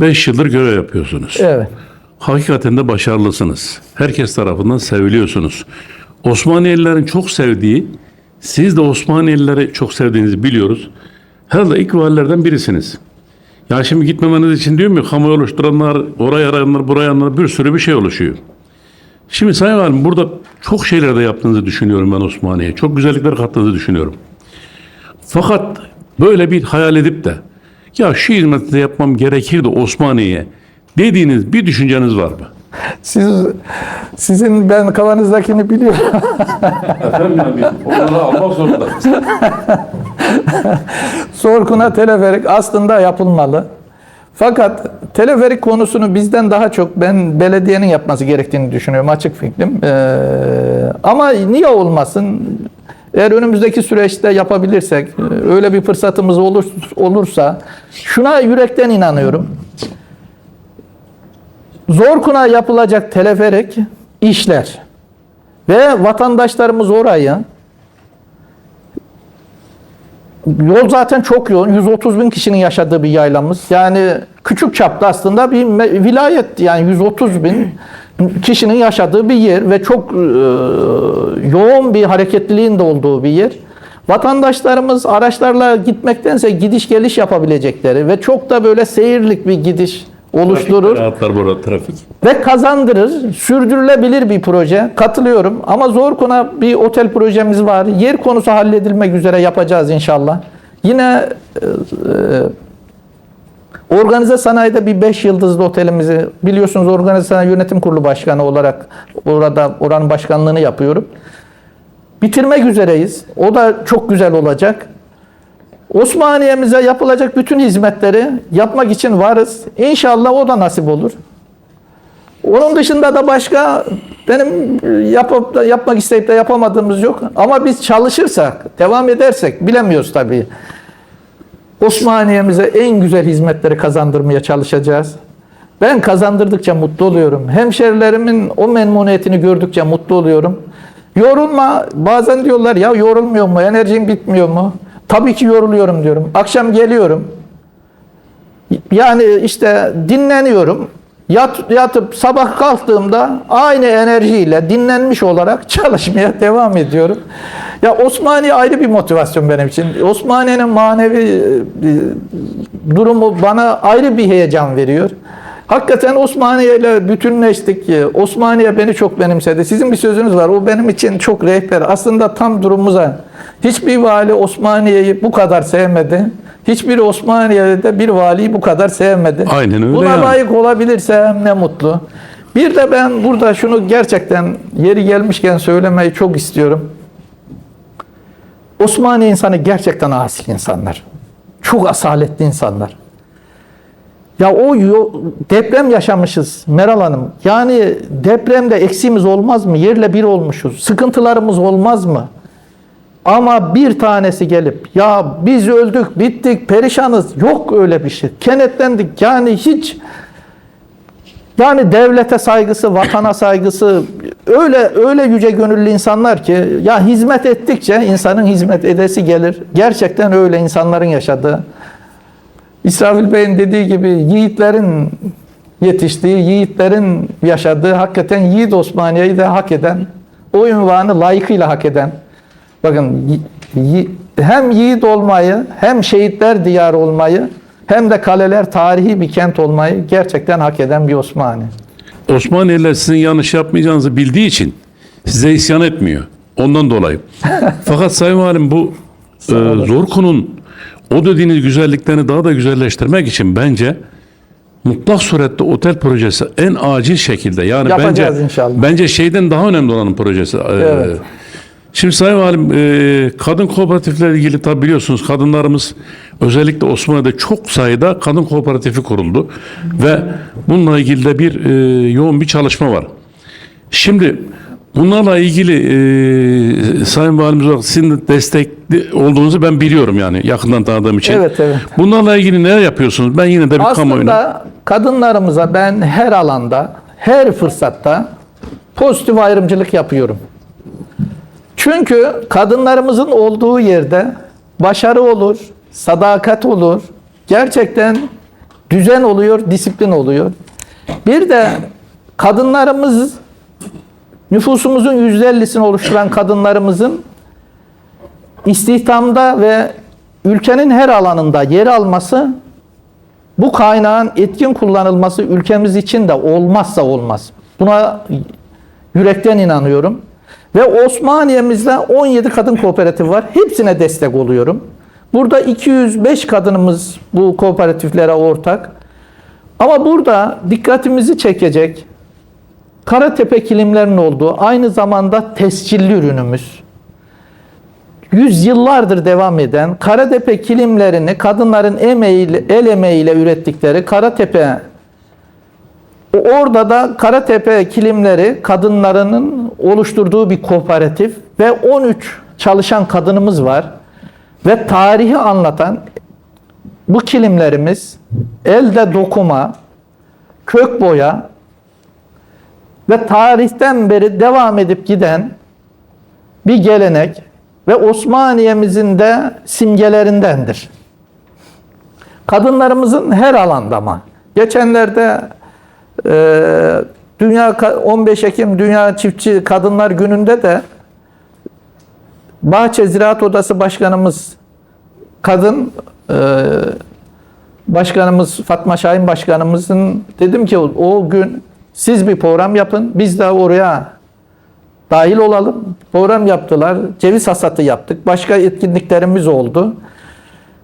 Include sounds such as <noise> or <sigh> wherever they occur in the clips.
5 yıldır görev yapıyorsunuz. Evet. Hakikaten de başarılısınız. Herkes tarafından seviliyorsunuz. Osmaniyelilerin çok sevdiği, siz de Osmaniyelileri çok sevdiğinizi biliyoruz. Herhalde ilk valilerden birisiniz. Ya şimdi gitmemeniz için diyorum ya kamuoyu oluşturanlar, oraya arayanlar, buraya arayanlar bir sürü bir şey oluşuyor. Şimdi Sayın Valim burada çok şeyler de yaptığınızı düşünüyorum ben Osmaniye'ye. Çok güzellikler kattığınızı düşünüyorum. Fakat böyle bir hayal edip de ya şu hizmeti de yapmam gerekirdi Osmaniye'ye dediğiniz bir düşünceniz var mı? Siz sizin ben kafanızdakini biliyorum. Efendim abi onları almak zorundayız. <laughs> Sorkuna teleferik aslında yapılmalı. Fakat teleferik konusunu bizden daha çok ben belediyenin yapması gerektiğini düşünüyorum açık fikrim. Ee, ama niye olmasın? Eğer önümüzdeki süreçte yapabilirsek, e, öyle bir fırsatımız olur, olursa, şuna yürekten inanıyorum. Zorkuna yapılacak teleferik işler ve vatandaşlarımız orayı Yol zaten çok yoğun. 130 bin kişinin yaşadığı bir yaylamız. Yani küçük çapta aslında bir vilayet yani 130 bin kişinin yaşadığı bir yer ve çok e, yoğun bir hareketliliğin de olduğu bir yer. Vatandaşlarımız araçlarla gitmektense gidiş geliş yapabilecekleri ve çok da böyle seyirlik bir gidiş oluşturur Rahatlar burada trafik. ve kazandırır. Sürdürülebilir bir proje. Katılıyorum. Ama Zorkun'a bir otel projemiz var. Yer konusu halledilmek üzere yapacağız inşallah. Yine e, e, organize sanayide bir 5 yıldızlı otelimizi biliyorsunuz organize sanayi yönetim kurulu başkanı olarak orada oranın başkanlığını yapıyorum. Bitirmek üzereyiz. O da çok güzel olacak. Osmaniye'mize yapılacak bütün hizmetleri yapmak için varız. İnşallah o da nasip olur. Onun dışında da başka benim yapıp da yapmak isteyip de yapamadığımız yok. Ama biz çalışırsak, devam edersek bilemiyoruz tabii. Osmaniye'mize en güzel hizmetleri kazandırmaya çalışacağız. Ben kazandırdıkça mutlu oluyorum. Hemşerilerimin o memnuniyetini gördükçe mutlu oluyorum. Yorulma. Bazen diyorlar ya yorulmuyor mu? Enerjin bitmiyor mu? Tabii ki yoruluyorum diyorum. Akşam geliyorum. Yani işte dinleniyorum. Yat, yatıp sabah kalktığımda aynı enerjiyle dinlenmiş olarak <laughs> çalışmaya devam ediyorum. Ya Osmaniye ayrı bir motivasyon benim için. Osmaniye'nin manevi e, durumu bana ayrı bir heyecan veriyor. Hakikaten Osmaniye ile bütünleştik. Osmaniye beni çok benimsedi. Sizin bir sözünüz var. O benim için çok rehber. Aslında tam durumumuza. Hiçbir vali Osmaniye'yi bu kadar sevmedi. Hiçbir Osmaniye'de bir valiyi bu kadar sevmedi. Aynen öyle Buna yani. layık olabilirsem ne mutlu. Bir de ben burada şunu gerçekten yeri gelmişken söylemeyi çok istiyorum. Osmaniye insanı gerçekten asil insanlar. Çok asaletli insanlar. Ya o deprem yaşamışız Meral Hanım. Yani depremde eksiğimiz olmaz mı? Yerle bir olmuşuz. Sıkıntılarımız olmaz mı? Ama bir tanesi gelip ya biz öldük, bittik, perişanız. Yok öyle bir şey. Kenetlendik. Yani hiç yani devlete saygısı, vatana saygısı öyle öyle yüce gönüllü insanlar ki ya hizmet ettikçe insanın hizmet edesi gelir. Gerçekten öyle insanların yaşadığı. İsrafil Bey'in dediği gibi yiğitlerin yetiştiği, yiğitlerin yaşadığı, hakikaten Yiğit Osmaniye'yi de hak eden, o ünvanı layıkıyla hak eden. Bakın hem yiğit olmayı, hem şehitler diyarı olmayı, hem de kaleler tarihi bir kent olmayı gerçekten hak eden bir Osmaniye. Osmaniyeliler sizin yanlış yapmayacağınızı bildiği için size isyan etmiyor. Ondan dolayı. <laughs> Fakat Sayın Valim bu e, Zorku'nun o dediğiniz güzelliklerini daha da güzelleştirmek için bence mutlak surette otel projesi en acil şekilde yani Yapacağız bence inşallah. bence şeyden daha önemli olanın projesi. E, Evet. Şimdi Sayın Valim e, kadın kooperatiflerle ilgili tabi biliyorsunuz kadınlarımız özellikle Osmanlı'da çok sayıda kadın kooperatifi kuruldu ve bununla ilgili de bir e, yoğun bir çalışma var. Şimdi bunlarla ilgili e, Sayın Valimiz olarak sizin de destekli olduğunuzu ben biliyorum yani yakından tanıdığım için. Evet, evet. Bunlarla ilgili neler yapıyorsunuz? Ben yine de bir kamuoyuna... Aslında kadınlarımıza ben her alanda, her fırsatta pozitif ayrımcılık yapıyorum. Çünkü kadınlarımızın olduğu yerde başarı olur, sadakat olur. Gerçekten düzen oluyor, disiplin oluyor. Bir de kadınlarımız nüfusumuzun %50'sini oluşturan kadınlarımızın istihdamda ve ülkenin her alanında yer alması bu kaynağın etkin kullanılması ülkemiz için de olmazsa olmaz. Buna yürekten inanıyorum. Ve Osmaniye'mizde 17 kadın kooperatifi var. Hepsine destek oluyorum. Burada 205 kadınımız bu kooperatiflere ortak. Ama burada dikkatimizi çekecek Karatepe kilimlerinin olduğu aynı zamanda tescilli ürünümüz. Yüzyıllardır devam eden Karatepe kilimlerini kadınların emeğiyle, el emeğiyle ürettikleri Karatepe Orada da Karatepe kilimleri kadınlarının oluşturduğu bir kooperatif ve 13 çalışan kadınımız var. Ve tarihi anlatan bu kilimlerimiz elde dokuma, kök boya ve tarihten beri devam edip giden bir gelenek ve Osmaniye'mizin de simgelerindendir. Kadınlarımızın her alanda ama. Geçenlerde ee, Dünya 15 Ekim Dünya Çiftçi Kadınlar Günü'nde de Bahçe Ziraat Odası Başkanımız kadın e, başkanımız Fatma Şahin başkanımızın dedim ki o, gün siz bir program yapın biz de oraya dahil olalım. Program yaptılar. Ceviz hasatı yaptık. Başka etkinliklerimiz oldu.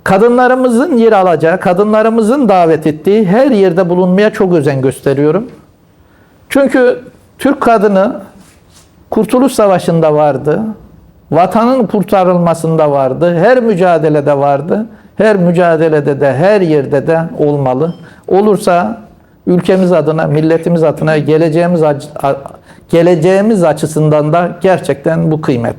Kadınlarımızın yer alacağı, kadınlarımızın davet ettiği her yerde bulunmaya çok özen gösteriyorum. Çünkü Türk kadını Kurtuluş Savaşı'nda vardı. Vatanın kurtarılmasında vardı. Her mücadelede vardı. Her mücadelede de her yerde de olmalı. Olursa ülkemiz adına, milletimiz adına, geleceğimiz geleceğimiz açısından da gerçekten bu kıymetli.